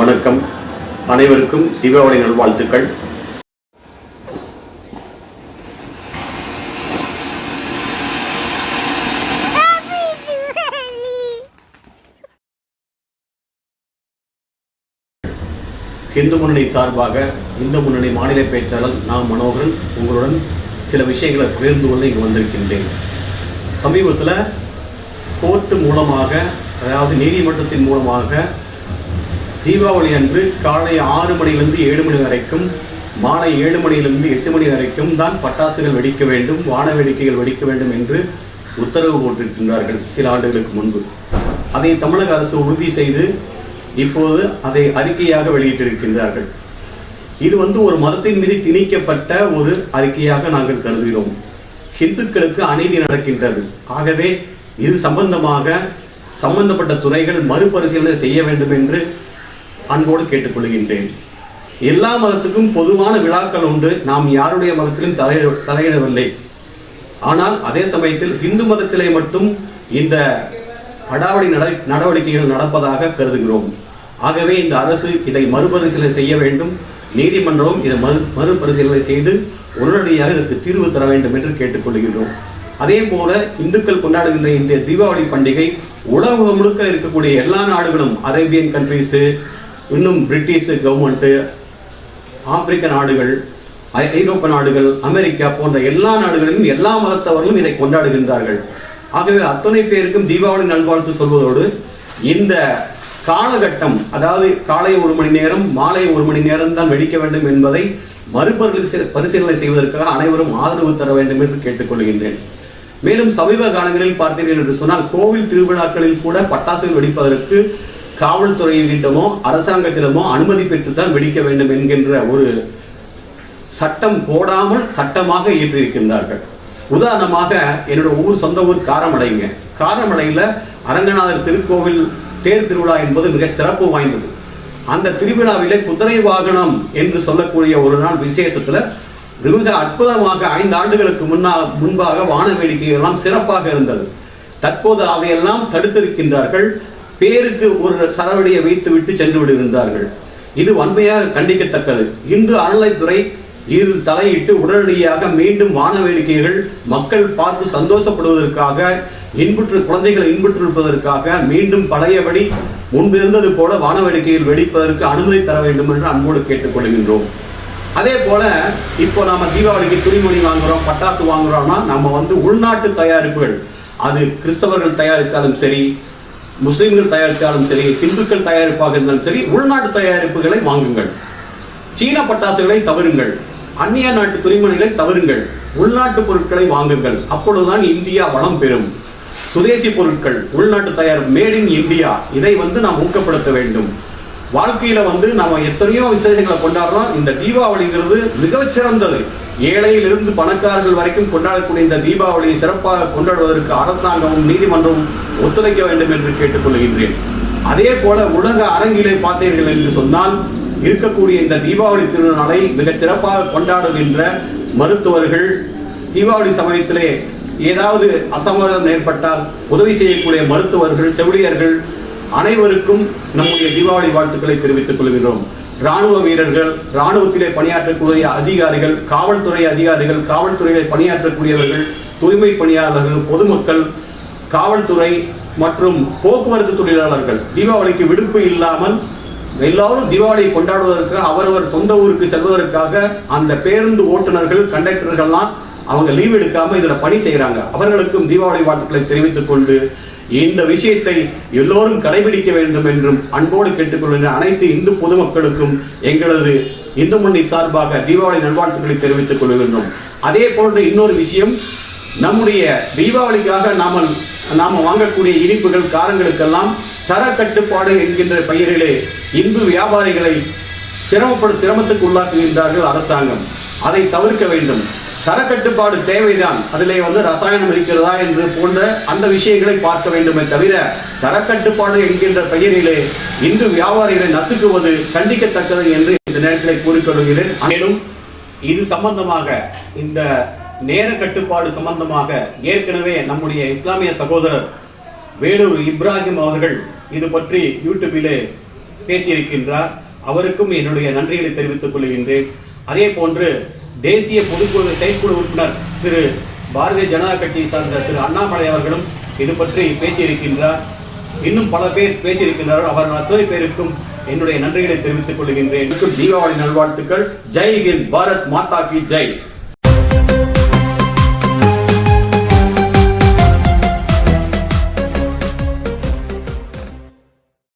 வணக்கம். அனைவருக்கும் தீபாவளி நல்வாழ்த்துக்கள். இந்து முன்னணி சார்பாக இந்து முன்னணி மாநில பேச்சாளர் நான் மனோகரன் உங்களுடன் சில விஷயங்களை பகிர்ந்து கொள்ள இங்கு வந்திருக்கின்றேன். சமீபத்தில் கோர்ட்டு மூலமாக அதாவது நீதிமன்றத்தின் மூலமாக தீபாவளி அன்று காலை ஆறு மணிலிருந்து ஏழு மணி வரைக்கும் மாலை ஏழு மணியிலிருந்து எட்டு மணி வரைக்கும் தான் பட்டாசுகள் வெடிக்க வேண்டும் வான வேடிக்கைகள் வெடிக்க வேண்டும் என்று உத்தரவு போட்டிருக்கின்றார்கள் சில ஆண்டுகளுக்கு முன்பு. அதை தமிழக அரசு உறுதி செய்து இப்போது அதை அறிக்கையாக வெளியிட்டிருக்கின்றார்கள். இது வந்து ஒரு மதத்தின் மீது திணிக்கப்பட்ட ஒரு அறிக்கையாக நாங்கள் கருதுகிறோம். ஹிந்துக்களுக்கு அநீதி நடக்கின்றது. ஆகவே இது சம்பந்தமாக சம்பந்தப்பட்ட துறைகள் மறுபரிசீலனை செய்ய வேண்டும் என்று அன்போடு கேட்டுக்கொள்கின்றேன். எல்லா மதத்துக்கும் பொதுவான விழாக்கள் உண்டு. நாம் யாருடைய மதத்திலும் தலையிட தலையிடவில்லை. ஆனால் அதே சமயத்தில் இந்து மதத்திலே மட்டும் இந்த அடாவடி நட நடவடிக்கைகள் நடப்பதாக கருதுகிறோம். ஆகவே இந்த அரசு இதை மறுபரிசீலனை செய்ய வேண்டும். நீதிமன்றமும் இதை மறு மறுபரிசீலனை செய்து உடனடியாக இதற்கு தீர்வு தர வேண்டும் என்று கேட்டுக்கொள்கின்றோம். அதே போல இந்துக்கள் கொண்டாடுகின்ற இந்த தீபாவளி பண்டிகை உலகம் முழுக்க இருக்கக்கூடிய எல்லா நாடுகளும் அரேபியன் கண்ட்ரீஸு இன்னும் பிரிட்டிஷ் கவர்மெண்ட்டு ஆப்பிரிக்க நாடுகள் ஐ- ஐரோப்பா நாடுகள் அமெரிக்கா போன்ற எல்லா நாடுகளிலும் எல்லா மதத்தவர்களும் இதை கொண்டாடுகின்றார்கள். ஆகவே அத்தனை பேருக்கும் தீபாவளி நல்வாழ்த்து சொல்வதோடு இந்த காலகட்டம் அதாவது காலை ஒரு மணி நேரம் மாலை ஒரு மணி நேரம் தான் வெடிக்க வேண்டும் என்பதை மறுபரிசீல பரிசீலனை செய்வதற்காக அனைவரும் ஆதரவு தர வேண்டும் என்று கேட்டுக்கொள்கின்றேன். மேலும் சமீப காலங்களில் பார்த்தீர்கள் என்று சொன்னால் கோவில் திருவிழாக்களில் கூட பட்டாசுகள் வெடிப்பதற்கு காவல்துறையிடமோ அரசாங்கத்திடமோ அனுமதி பெற்றுத்தான் வெடிக்க வேண்டும் என்கின்ற ஒரு சட்டம் போடாமல் சட்டமாக இயற்றியிருக்கின்றார்கள். உதாரணமாக என்னோட ஊர் சொந்த ஊர் காரமடைங்க காரமடையில் அரங்கநாதர் திருக்கோவில் தேர் திருவிழா என்பது மிக சிறப்பு வாய்ந்தது. அந்த திருவிழாவிலே குதிரை வாகனம் என்று சொல்லக்கூடிய ஒரு நாள் விசேஷத்தில் மிக அற்புதமாக ஐந்து ஆண்டுகளுக்கு முன்னா முன்பாக வான வேடிக்கைகள் எல்லாம் சிறப்பாக இருந்தது. தற்போது அதையெல்லாம் தடுத்திருக்கின்றார்கள். பேருக்கு ஒரு சரவடியை வைத்து விட்டு சென்று விடுகின்றார்கள் இது வன்மையாக கண்டிக்கத்தக்கது. இந்து அறநிலைத்துறை இதில் தலையிட்டு உடனடியாக மீண்டும் வான வேடிக்கைகள் மக்கள் பார்த்து சந்தோஷப்படுவதற்காக இன்புற்று குழந்தைகள் இன்புற்றிருப்பதற்காக மீண்டும் பழையபடி முன்பு இருந்தது போல வான வெடிப்பதற்கு அனுமதி தர வேண்டும் என்று அன்போடு கேட்டுக்கொள்கின்றோம் அதே போல இப்போ நாம தீபாவளிக்கு துணிமணி வாங்குறோம் பட்டாசு வாங்குறோம்னா நம்ம வந்து உள்நாட்டு தயாரிப்புகள் அது கிறிஸ்தவர்கள் தயாரித்தாலும் சரி முஸ்லிம்கள் தயாரித்தாலும் சரி இந்துக்கள் தயாரிப்பாக இருந்தாலும் சரி உள்நாட்டு தயாரிப்புகளை வாங்குங்கள். சீன பட்டாசுகளை தவறுங்கள். அந்நிய நாட்டு துணிமணிகளை தவறுங்கள். உள்நாட்டு பொருட்களை வாங்குங்கள். அப்பொழுதுதான் இந்தியா வளம் பெறும். சுதேசி பொருட்கள் உள்நாட்டு தயார் மேட் இன் இந்தியா. இதை வந்து நாம் ஊக்கப்படுத்த வேண்டும். வாழ்க்கையில வந்து நம்ம எத்தனையோ விசேஷங்களை கொண்டாடுறோம். இந்த தீபாவளிங்கிறது மிகச் சிறந்தது ஏழையிலிருந்து பணக்காரர்கள் வரைக்கும் கொண்டாடக்கூடிய இந்த தீபாவளியை சிறப்பாக கொண்டாடுவதற்கு அரசாங்கமும் நீதிமன்றமும் ஒத்துழைக்க வேண்டும் என்று கேட்டுக்கொள்கின்றேன் அதே போல உலக அரங்கிலே பார்த்தீர்கள் என்று சொன்னால் இருக்கக்கூடிய இந்த தீபாவளி திருநாளை மிக சிறப்பாக கொண்டாடுகின்ற மருத்துவர்கள் தீபாவளி சமயத்திலே ஏதாவது அசம்மதம் ஏற்பட்டால் உதவி செய்யக்கூடிய மருத்துவர்கள் செவிலியர்கள் அனைவருக்கும் நம்முடைய தீபாவளி வாழ்த்துக்களை தெரிவித்துக் கொள்கிறோம் ராணுவ வீரர்கள் ராணுவத்திலே பணியாற்றக்கூடிய அதிகாரிகள் காவல்துறை அதிகாரிகள் காவல்துறையிலே பணியாற்றக்கூடியவர்கள் தூய்மை பணியாளர்கள் பொதுமக்கள் காவல்துறை மற்றும் போக்குவரத்து தொழிலாளர்கள். தீபாவளிக்கு விடுப்பு இல்லாமல் எல்லாரும் தீபாவளியை கொண்டாடுவதற்கு அவரவர் சொந்த ஊருக்கு செல்வதற்காக அந்த பேருந்து ஓட்டுநர்கள் கண்டக்டர்கள்லாம் அவங்க லீவ் எடுக்காம இதுல பணி செய்கிறாங்க அவர்களுக்கும் தீபாவளி வாழ்த்துக்களை தெரிவித்துக் கொண்டு இந்த விஷயத்தை எல்லோரும் கடைபிடிக்க வேண்டும் என்றும் அன்போடு கேட்டுக்கொள்கின்ற அனைத்து இந்து பொதுமக்களுக்கும் எங்களது இந்து முன்னணி சார்பாக தீபாவளி நல்வாழ்த்துக்களை தெரிவித்துக் கொள்கின்றோம். அதே போன்று இன்னொரு விஷயம் நம்முடைய தீபாவளிக்காக நாம நாம வாங்கக்கூடிய இனிப்புகள் காரங்களுக்கெல்லாம் தர கட்டுப்பாடு என்கின்ற பெயரிலே இந்து வியாபாரிகளை சிரமப்படு சிரமத்துக்கு உள்ளாக்குகின்றார்கள் அரசாங்கம். அதை தவிர்க்க வேண்டும். தரக்கட்டுப்பாடு தேவைதான். அதிலே வந்து ரசாயனம் இருக்கிறதா என்று போன்ற அந்த விஷயங்களை பார்க்க வேண்டுமே தவிர தரக்கட்டுப்பாடு என்கின்ற பெயரிலே இந்து வியாபாரிகளை நசுக்குவது கண்டிக்கத்தக்கது என்று இந்த நேரத்தில் கூறிக்கொள்கிறேன். மேலும் இது சம்பந்தமாக இந்த நேர கட்டுப்பாடு சம்பந்தமாக ஏற்கனவே நம்முடைய இஸ்லாமிய சகோதரர் வேலூர் இப்ராஹிம் அவர்கள் இது பற்றி யூடியூபிலே பேசியிருக்கின்றார். அவருக்கும் என்னுடைய நன்றிகளை தெரிவித்துக் கொள்கின்றேன். அதே போன்று தேசிய பொதுக்குழு செயற்குழு உறுப்பினர் திரு பாரதிய ஜனதா கட்சியை சார்ந்த திரு அண்ணாமலை அவர்களும் இது பற்றி பேசியிருக்கின்றார். இன்னும் பல பேர் பேசியிருக்கின்றார்கள். அவர் அத்தனை பேருக்கும் என்னுடைய நன்றிகளை தெரிவித்துக் கொள்கின்றேன். தீபாவளி நல்வாழ்த்துக்கள். ஜெய் ஹிந்த் பாரத் மாதா கி ஜெய்.